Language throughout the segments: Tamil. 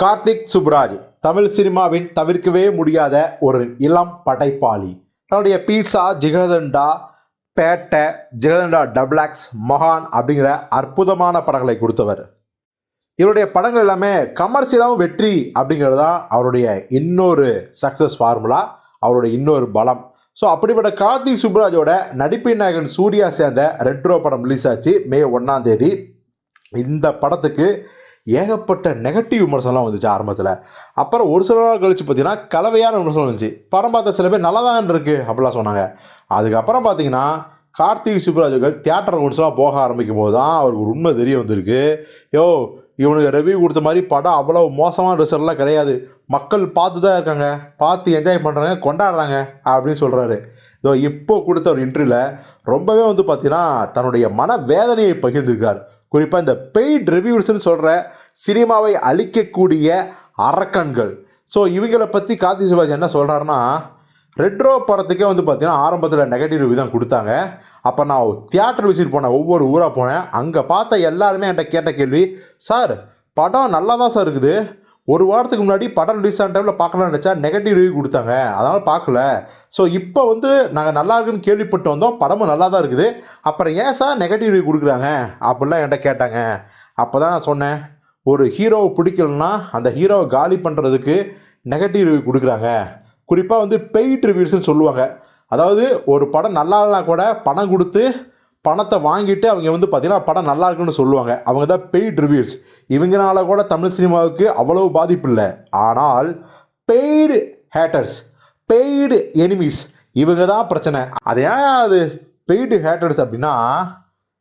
கார்த்திக் சுப்ராஜ் தமிழ் சினிமாவின் தவிர்க்கவே முடியாத ஒரு இளம் படைப்பாளி. தன்னுடைய Pizza Jigarthanda Petta Jigarthanda Double X மகான் அப்படிங்கிற அற்புதமான படங்களை கொடுத்தவர். இவருடைய படங்கள் எல்லாமே கமர்ஷியலாகவும் வெற்றி அப்படிங்கிறது தான் அவருடைய இன்னொரு சக்ஸஸ் ஃபார்முலா அவருடைய இன்னொரு பலம். ஸோ அப்படிப்பட்ட கார்த்திக் சுப்ராஜோட நடிப்பின் நாயகன் சூர்யா சேர்ந்த ரெட்ரோ படம் ரிலீஸ் ஆச்சு மே ஒன்றாம் தேதி. இந்த படத்துக்கு ஏகப்பட்ட நெகட்டிவ் விமர்சனம்லாம் வந்துச்சு ஆரம்பத்தில். அப்புறம் ஒரு சில நாள் கழிச்சு பார்த்தீங்கன்னா கலவையான விமர்சனம் வந்துச்சு. படம் பார்த்த சில பேர் நல்லா தான் இருக்குது அப்படிலாம் சொன்னாங்க. அதுக்கப்புறம் பார்த்தீங்கன்னா கார்த்திக் சுப்ராஜுகள் தியேட்டர் ரவுண்ட்ஸ்லாம் போக ஆரம்பிக்கும் போது தான் அவருக்கு உண்மை தெரிய வந்திருக்கு. யோ இவனுக்கு ரிவ்யூ கொடுத்த மாதிரி படம் அவ்வளோ மோசமான ரிசல்ட்லாம் கிடையாது. மக்கள் பார்த்து தான் இருக்காங்க. பார்த்து என்ஜாய் பண்ணுறாங்க கொண்டாடுறாங்க அப்படின்னு சொல்கிறாரு இதோ இப்போ கொடுத்த ஒரு இன்டர்வியூவில் ரொம்பவே வந்து பார்த்தீங்கன்னா தன்னுடைய மன வேதனையை பகிர்ந்திருக்கார். குறிப்பாக இந்த பெய்ட் ரிவ்யூஸ்ன்னு சொல்கிற சினிமாவை அழிக்கக்கூடிய அரக்கன்கள். ஸோ இவங்களை பற்றி கார்த்தி சிவாஜி என்ன சொல்கிறாருன்னா ரெட்ரோ படத்துக்கே வந்து பார்த்தீங்கன்னா ஆரம்பத்தில் நெகட்டிவ் ரிவ்யூ தான் கொடுத்தாங்க. அப்போ நான் தியேட்டர் விசிட் போனேன் ஒவ்வொரு ஊராக போனேன். அங்கே பார்த்த எல்லாருமே என்கிட்ட கேட்ட கேள்வி சார் படம் நல்லா தான் சார் இருக்குது. ஒரு வாரத்துக்கு முன்னாடி படம் ரிலீஸ் ஆன டைமில் பார்க்கலாம்னு நினச்சா நெகட்டிவ் ரிவ்யூ கொடுத்தாங்க. அதனால் பார்க்கல. ஸோ இப்போ வந்து நாங்கள் நல்லா இருக்குன்னு கேள்விப்பட்டு வந்தோம். படமும் நல்லா தான் இருக்குது. அப்புறம் ஏன் சார் நெகட்டிவ் ரிவ்யூ கொடுக்குறாங்க? அப்படிலாம் என்கிட்ட கேட்டாங்க. அப்போ தான் நான் சொன்னேன். ஒரு ஹீரோவை பிடிக்கலன்னா அந்த ஹீரோவை காலி பண்ணுறதுக்கு நெகட்டிவ் ரிவ்யூ கொடுக்குறாங்க. குறிப்பாக வந்து பெய்ட் ரிவ்யூஸ்னு சொல்லுவாங்க. அதாவது ஒரு படம் நல்லா இல்லைனா கூட பணம் கொடுத்து பணத்தை வாங்கிட்டு அவங்க வந்து பார்த்திங்கன்னா படம் நல்லா இருக்குன்னு சொல்லுவாங்க. அவங்க தான் பெய்ட் ரிவ்யூஸ் இவங்கனால கூட தமிழ் சினிமாவுக்கு அவ்வளவு பாதிப்பு இல்லை. ஆனால் பெய்டு ஹேட்டர்ஸ் பெய்டு எனிமீஸ் இவங்க தான் பிரச்சனை. அது ஏன் அது பெய்டு ஹேட்டர்ஸ் அப்படின்னா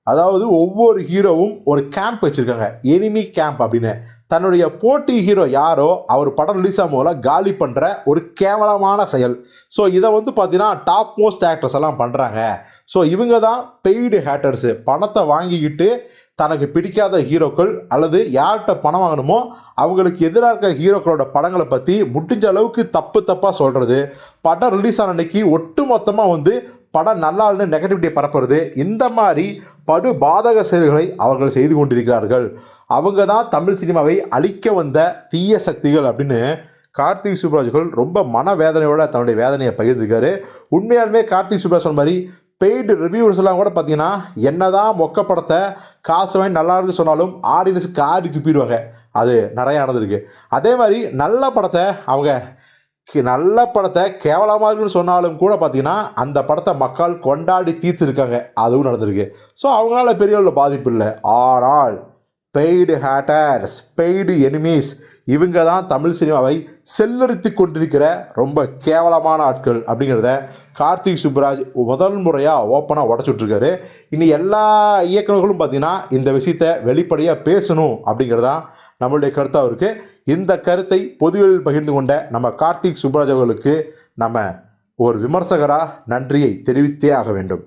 அதாவது ஒவ்வொரு ஹீரோவும் ஒரு கேம்ப் வச்சுருக்காங்க. எனிமி கேம்ப் அப்படின்னு. தன்னுடைய போட்டி ஹீரோ யாரோ அவர் படம் ரிலீஸ் ஆகும் காலி பண்ணுற ஒரு கேவலமான செயல். ஸோ இதை வந்து பார்த்தீங்கன்னா டாப் மோஸ்ட் ஆக்டர்ஸ் எல்லாம் பண்ணுறாங்க ஸோ இவங்க தான் பெய்டு ஹேட்டர்ஸு பணத்தை வாங்கிக்கிட்டு தனக்கு பிடிக்காத ஹீரோக்கள் அல்லது யார்கிட்ட பணம் வாங்கணுமோ அவங்களுக்கு எதிராக இருக்க ஹீரோக்களோட படங்களை பற்றி முடிஞ்ச அளவுக்கு தப்பு தப்பாக சொல்கிறது படம் ரிலீஸ் ஆன அன்னைக்கு ஒட்டு மொத்தமாக வந்து படம் நல்லா இல்லைன்னு நெகட்டிவிட்டியை பரப்புறது இந்த மாதிரி படு பாதக செயல்களை அவர்கள் செய்து கொண்டிருக்கிறார்கள். அவங்க தான் தமிழ் சினிமாவை அழிக்க வந்த தீய சக்திகள் அப்படின்னு கார்த்திக் சுப்ராஜ்கள் ரொம்ப மனவேதனையோட தன்னுடைய வேதனையை பகிர்ந்துக்காரு உண்மையாலுமே கார்த்திக் சுப்ராஜ் சொன்ன மாதிரி பெய்டு ரிவ்யூவர்ஸ் எல்லாம் கூட பார்த்தீங்கன்னா என்னதான் மொக்க படத்தை காசு வாங்கி நல்லா இருக்குன்னு சொன்னாலும் ஆடியன்ஸுக்கு ஆடி துப்பிடுவாங்க அது நிறையா நடந்திருக்கு. அதே மாதிரி நல்ல படத்தை அவங்க நல்ல படத்தை கேவலமாக இருக்குன்னு சொன்னாலும் கூட பார்த்தீங்கன்னா அந்த படத்தை மக்கள் கொண்டாடி தீர்த்துருக்காங்க. அதுவும் நடந்திருக்கு. ஸோ அவங்களால பெரிய அளவில் பாதிப்பு இல்லை. ஆனால் பெய்டு ஹேட்டர்ஸ் பெய்டு எனிமீஸ் இவங்க தான் தமிழ் சினிமாவை செல்லரித்து கொண்டிருக்கிற ரொம்ப கேவலமான ஆட்கள் அப்படிங்கிறத கார்த்திக் சுப்ராஜ் முதல் முறையாக ஓப்பனாக உடச்சுட்ருக்காரு. இனி எல்லா இயக்குநர்களும் பார்த்தீங்கன்னா இந்த விஷயத்தை வெளிப்படையாக பேசணும் அப்படிங்கிறதான் நம்மளுடைய கருத்தாக இருக்குது இந்த கருத்தை பொதுவெளியில் பகிர்ந்து கொண்ட நம்ம கார்த்திக் சுப்ராஜ் அவர்களுக்கு நம்ம ஒரு விமர்சகராக நன்றியை தெரிவித்தே ஆக வேண்டும்.